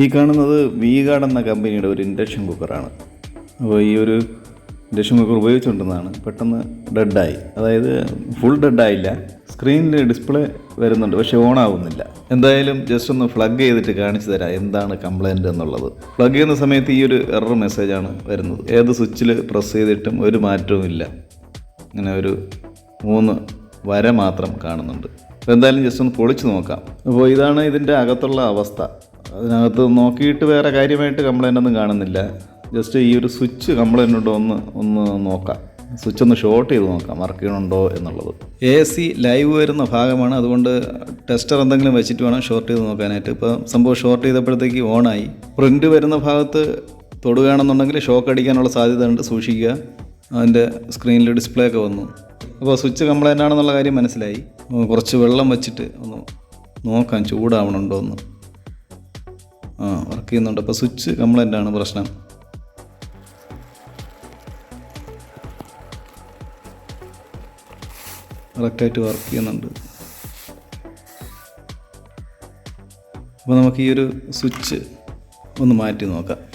ഈ കാണുന്നത് വീഗാർഡ് എന്ന കമ്പനിയുടെ ഒരു ഇൻഡക്ഷൻ കുക്കറാണ് അപ്പോൾ ഈ ഒരു ഇൻഡക്ഷൻ കുക്കർ ഉപയോഗിച്ചുകൊണ്ടിരുന്നതാണ്. പെട്ടെന്ന് ഡെഡായി അതായത് ഫുൾ ഡെഡായില്ല സ്ക്രീനിൽ ഡിസ്പ്ലേ വരുന്നുണ്ട് പക്ഷേ ഓൺ ആവുന്നില്ല. എന്തായാലും ജസ്റ്റ് ഒന്ന് ഫ്ലഗ് ചെയ്തിട്ട് കാണിച്ചു തരാം എന്താണ് കംപ്ലൈന്റ് എന്നുള്ളത്. പ്ലഗ് ചെയ്യുന്ന സമയത്ത് ഈ ഒരു എറർ മെസ്സേജാണ് വരുന്നത്. ഏത് സ്വിച്ചിൽ പ്രസ് ചെയ്തിട്ടും ഒരു മാറ്റവും ഇല്ല ഇങ്ങനെ ഒരു മൂന്ന് വര മാത്രം കാണുന്നുണ്ട്. എന്തായാലും ജസ്റ്റ് ഒന്ന് പൊളിച്ച് നോക്കാം. അപ്പോൾ ഇതാണ് ഇതിന്റെ അകത്തുള്ള അവസ്ഥ. അതിനകത്ത് നോക്കിയിട്ട് വേറെ കാര്യമായിട്ട് കംപ്ലൈന്റ് ഒന്നും കാണുന്നില്ല. ജസ്റ്റ് ഈ ഒരു സ്വിച്ച് കംപ്ലൈന്റ് ഉണ്ടോ ഒന്ന് ഒന്ന് നോക്കാം. സ്വിച്ച് ഒന്ന് ഷോർട്ട് ചെയ്ത് നോക്കാം. വർക്ക് ചെയ്യണുണ്ടോ എന്നുള്ളത്. എ സി ലൈവ് വരുന്ന ഭാഗമാണ്. അതുകൊണ്ട് ടെസ്റ്റർ എന്തെങ്കിലും വെച്ചിട്ട് വേണം ഷോർട്ട് ചെയ്ത് നോക്കാനായിട്ട്. ഇപ്പോൾ സംഭവം ഷോർട്ട് ചെയ്തപ്പോഴത്തേക്ക് ഓണായി. പ്രിന്റ് വരുന്ന ഭാഗത്ത് തൊടുകയാണെന്നുണ്ടെങ്കിൽ ഷോക്ക് അടിക്കാനുള്ള സാധ്യത ഉണ്ട്. സൂക്ഷിക്കുക. അതിന്റെ സ്ക്രീനിൽ ഡിസ്പ്ലേ ഒക്കെ വന്നു. അപ്പോൾ സ്വിച്ച് കംപ്ലൈന്റ് ആണെന്നുള്ള കാര്യം മനസ്സിലായി. കുറച്ച് വെള്ളം വെച്ചിട്ട് ഒന്ന് നോക്കാം ചൂടാവണുണ്ടോ എന്ന്. ആ വർക്ക് ചെയ്യുന്നുണ്ട്. അപ്പോൾ സ്വിച്ച് കംപ്ലൈന്റ് ആണ് പ്രശ്നം കറക്റ്റായിട്ട് വർക്ക് ചെയ്യുന്നുണ്ട്. അപ്പോൾ നമുക്ക് ഈ ഒരു സ്വിച്ച് ഒന്ന് മാറ്റി നോക്കാം.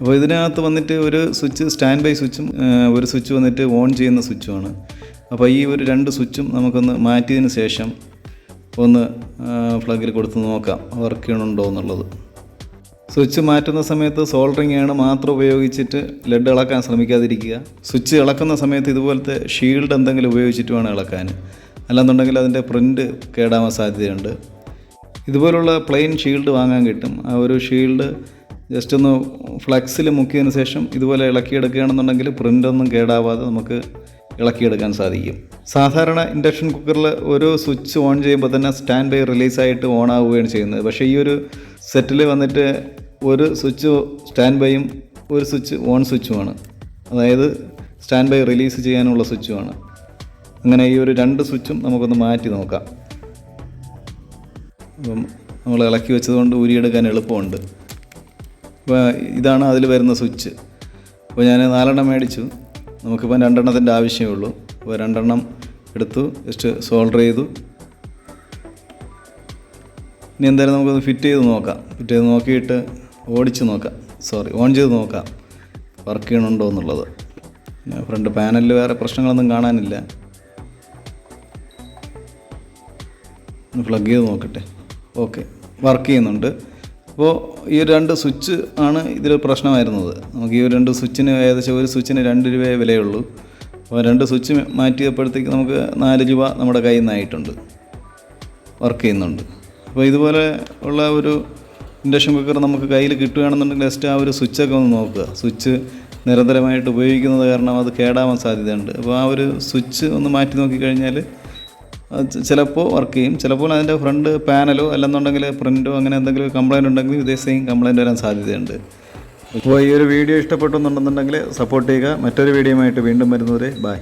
അപ്പോൾ ഇതിനകത്ത് വന്നിട്ട് ഒരു സ്വിച്ച് സ്റ്റാൻഡ് ബൈ സ്വിച്ചും ഒരു സ്വിച്ച് വന്നിട്ട് ഓൺ ചെയ്യുന്ന സ്വിച്ചുമാണ്. അപ്പോൾ ഈ ഒരു രണ്ട് സ്വിച്ചും നമുക്കൊന്ന് മാറ്റിയതിന് ശേഷം ഒന്ന് പ്ലഗിൽ കൊടുത്ത് നോക്കാം വർക്ക് ചെയ്യണുണ്ടോ എന്നുള്ളത്. സ്വിച്ച് മാറ്റുന്ന സമയത്ത് സോൾഡറിങ് ആണ് മാത്രം ഉപയോഗിച്ചിട്ട് ലെഡ് ഇളക്കാൻ ശ്രമിക്കാതിരിക്കുക. സ്വിച്ച് ഇളക്കുന്ന സമയത്ത് ഇതുപോലത്തെ ഷീൽഡ് എന്തെങ്കിലും ഉപയോഗിച്ചിട്ട് വേണം ഇളക്കാൻ. അല്ലാന്നുണ്ടെങ്കിൽ അതിന്റെ പ്രിന്റ് കേടാവാൻ സാധ്യതയുണ്ട്. ഇതുപോലുള്ള പ്ലെയിൻ ഷീൽഡ് വാങ്ങാൻ കിട്ടും. ആ ഒരു ഷീൽഡ് ജസ്റ്റ് ഒന്ന് ഫ്ലക്സിൽ മുക്കിയതിന് ശേഷം ഇതുപോലെ ഇളക്കിയെടുക്കുകയാണെന്നുണ്ടെങ്കിൽ പ്രിന്റൊന്നും കേടാവാതെ നമുക്ക് ഇളക്കിയെടുക്കാൻ സാധിക്കും. സാധാരണ ഇൻഡക്ഷൻ കുക്കറിൽ ഒരു സ്വിച്ച് ഓൺ ചെയ്യുമ്പോൾ തന്നെ സ്റ്റാൻഡ് ബൈ റിലീസായിട്ട് ഓൺ ആവുകയാണ് ചെയ്യുന്നത്. പക്ഷേ ഈ ഒരു സെറ്റിൽ വന്നിട്ട് ഒരു സ്വിച്ച് സ്റ്റാൻഡ് ബൈയും ഒരു സ്വിച്ച് ഓൺ സ്വിച്ചുമാണ്. അതായത് സ്റ്റാൻഡ് ബൈ റിലീസ് ചെയ്യാനുള്ള സ്വിച്ചുമാണ്. അങ്ങനെ ഈ ഒരു രണ്ട് സ്വിച്ചും നമുക്കൊന്ന് മാറ്റി നോക്കാം. അപ്പം നമ്മൾ ഇളക്കി വെച്ചതുകൊണ്ട് ഊരിയെടുക്കാൻ എളുപ്പമുണ്ട്. ഇതാണ് അതിൽ വരുന്ന സ്വിച്ച്. അപ്പോൾ ഞാൻ നാലെണ്ണം മേടിച്ചു. നമുക്കിപ്പം രണ്ടെണ്ണത്തിന്റെ ആവശ്യമേ ഉള്ളൂ. അപ്പോൾ രണ്ടെണ്ണം എടുത്തു ജസ്റ്റ് സോൾഡർ ചെയ്തു. ഇനി എന്തായാലും നമുക്കൊന്ന് ഫിറ്റ് ചെയ്ത് നോക്കാം. ഫിറ്റ് ചെയ്ത് നോക്കിയിട്ട് ഓടിച്ച് നോക്കാം. സോറി ഓൺ ചെയ്ത് നോക്കാം. വർക്ക് ചെയ്യണുണ്ടോ എന്നുള്ളത്. ഫ്രണ്ട് പാനലിൽ വേറെ പ്രശ്നങ്ങളൊന്നും കാണാനില്ല. ഒന്ന് പ്ലഗ് ചെയ്ത് നോക്കട്ടെ. ഓക്കെ വർക്ക് ചെയ്യുന്നുണ്ട്. അപ്പോൾ ഈ രണ്ട് സ്വിച്ച് ആണ് ഇതിൽ പ്രശ്നമായിരുന്നത്. നമുക്ക് ഈ രണ്ട് സ്വിച്ചിന് ഏകദേശം ഒരു സ്വിച്ചിന് രണ്ട് രൂപയെ വിലയുള്ളൂ. അപ്പോൾ രണ്ട് സ്വിച്ച് മാറ്റിയപ്പോഴത്തേക്ക് നമുക്ക് നാല് രൂപ നമ്മുടെ കയ്യിൽ നിന്നായിട്ടുണ്ട്. വർക്ക് ചെയ്യുന്നുണ്ട്. അപ്പോൾ ഇതുപോലെ ഉള്ള ഒരു ഇൻഡക്ഷൻ കുക്കർ നമുക്ക് കയ്യിൽ കിട്ടുകയാണെന്നുണ്ടെങ്കിൽ ജസ്റ്റ് ആ ഒരു സ്വിച്ചൊക്കെ ഒന്ന് നോക്കുക. സ്വിച്ച് നിരന്തരമായിട്ട് ഉപയോഗിക്കുന്നത് കാരണം അത് കേടാവാൻ സാധ്യതയുണ്ട്. അപ്പോൾ ആ ഒരു സ്വിച്ച് ഒന്ന് മാറ്റി നോക്കിക്കഴിഞ്ഞാൽ ചിലപ്പോൾ വർക്ക് ചെയ്യും. ചിലപ്പോൾ അതിന്റെ ഫ്രണ്ട് പാനലോ അല്ലെന്നുണ്ടെങ്കിൽ പ്രിന്റോ അങ്ങനെ എന്തെങ്കിലും കംപ്ലൈന്റ് ഉണ്ടെങ്കിൽ ഇതേ സെയിം കംപ്ലൈന്റ് വരാൻ സാധ്യതയുണ്ട്. അപ്പോൾ ഈ ഒരു വീഡിയോ ഇഷ്ടപ്പെട്ടെന്നുണ്ടെന്നുണ്ടെങ്കിൽ സപ്പോർട്ട് ചെയ്യുക. മറ്റൊരു വീഡിയോയുമായിട്ട് വീണ്ടും വരുന്നവരെ ബൈ